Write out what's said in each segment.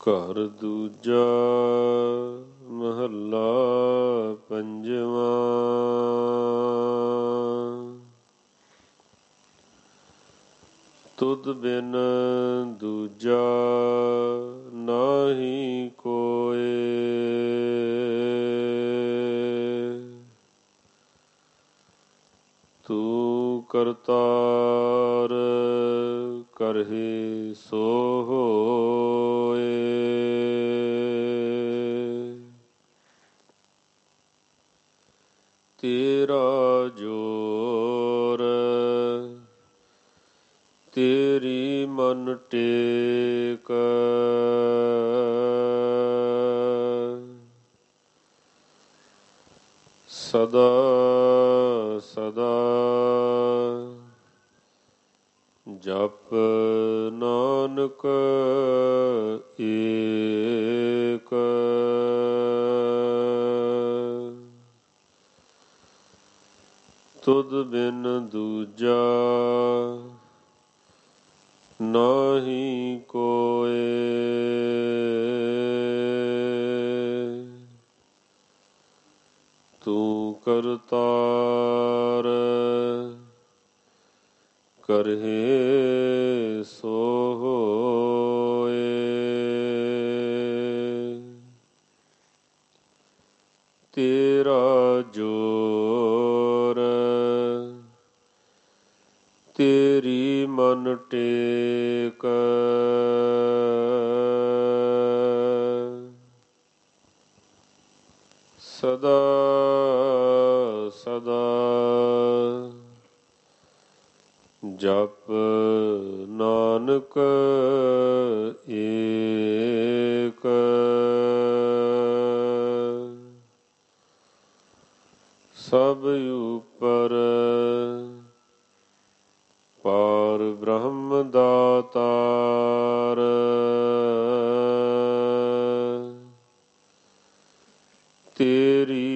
ਘਰ ਦੂਜਾ ਮਹੱਲਾ ਪੰਜਵਾਂ। ਤੁਧ ਬਿਨ ਦੂਜਾ ਨਾਹੀ ਕੋਏ। ਤੂੰ ਕਰਤਾਰ ਕਰਹਿ ਸੋ ਹੋਏ ਤੇਰਾ ਜੋਰ ਤੇਰੀ ਮਨ ਟੇਕ। ਸਦਾ ਸਦਾ ਜਪ ਨਾਨਕ ਏਕ। ਤੁਧ ਬਿਨ ਦੂਜਾ ਨਾਹੀ ਕੋਏ। ਤੂੰ ਕਰਤਾਰ ਕਰਹਿ ਸੋ ਹੋਏ ਤੇਰਾ ਜੋਰ ਤੇਰੀ ਮਨ ਟੇਕ। ਸਦਾ ਜਪ ਨਾਨਕ ਏਕ। ਸਭ ਉਪਰ ਪਾਰ ਬ੍ਰਹਮ ਦਾਤਾਰ। ਤੇਰੀ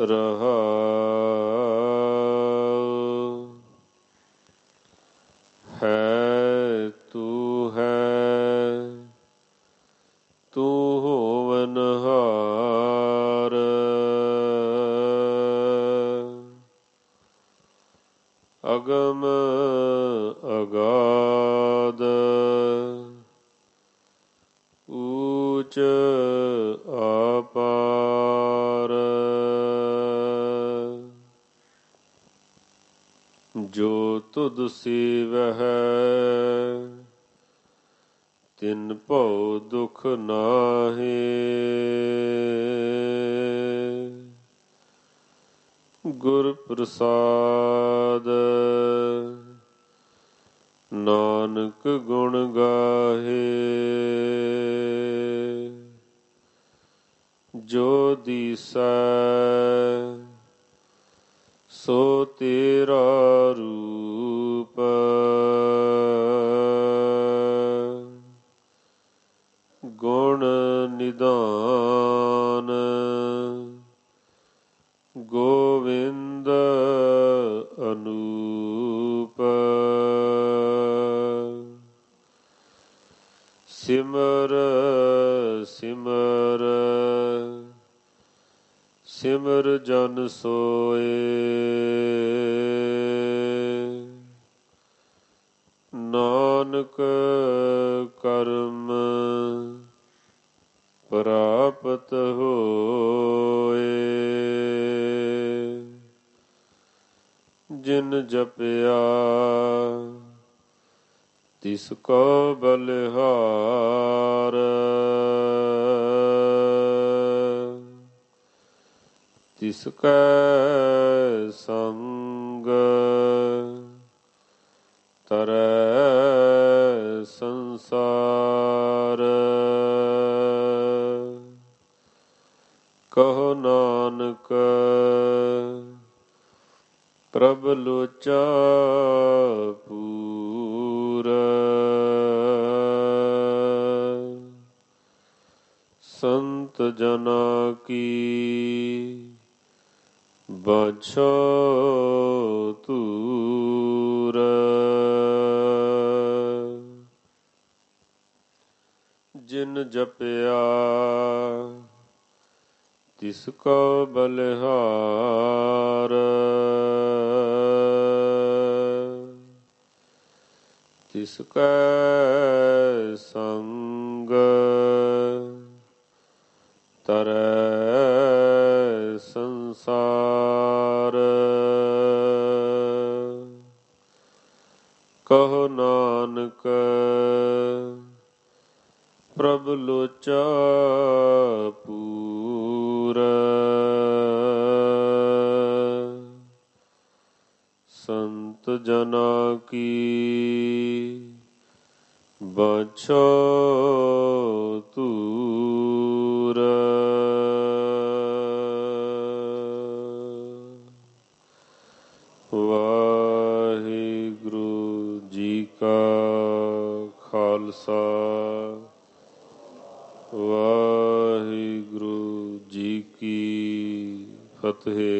ਰਹਾ ਹੈ ਤੂੰ ਹੈ ਤੂੰ ਹੋਵਨ ਹਾਰ ਅਗਮ ਅਗਾਦ ਊਚ ਤੁਧ ਸੇਵਹਿ। ਤਿਨ ਭਉ ਦੁਖ ਨਾਹੀ। ਗੁਰ ਪ੍ਰਸਾਦ। ਨਾਨਕ ਗੁਣ ਸੋ ਤੇਰਾ ਰੂਪ। ਗੁਣ ਨਿਦਾਨ। ਗੋਵਿੰਦ ਅਨੂਪ। ਸਿਮਰ ਸਿਮਰ। ਸਿਮਰ ਜਨ ਸੋਏ। ਨਾਨਕ ਕਰਮ ਪ੍ਰਾਪਤ ਹੋਏ। ਜਿਨ ਜਪਿਆ ਤਿਸ ਕੋ ਬਲਿਹਾਰ। ਤਿਸ ਕੈ ਸੰਗ ਤਰੈ ਸੰਸਾਰ। ਕਹੋ ਨਾਨਕ ਪ੍ਰਭ ਲੋਚਾ ਪੂਰ। ਸੰਤ ਜਨਾ ਕੀ ਬਛੋ ਤੂਰ। ਜਿਨ ਜਪਿਆ ਤਿਸ ਕੋ ਬਲਿਹਾਰ। ਤਿਸ ਕੈ ਸੰਗ ਤਰੈ ਕਹੋ ਨਾਨਕ ਪ੍ਰਭ ਲੋਚਾ ਪੂਰ। ਸੰਤ ਜਨਾ ਕੀ ਬਾਛੋ ਤੂਰ করতেছে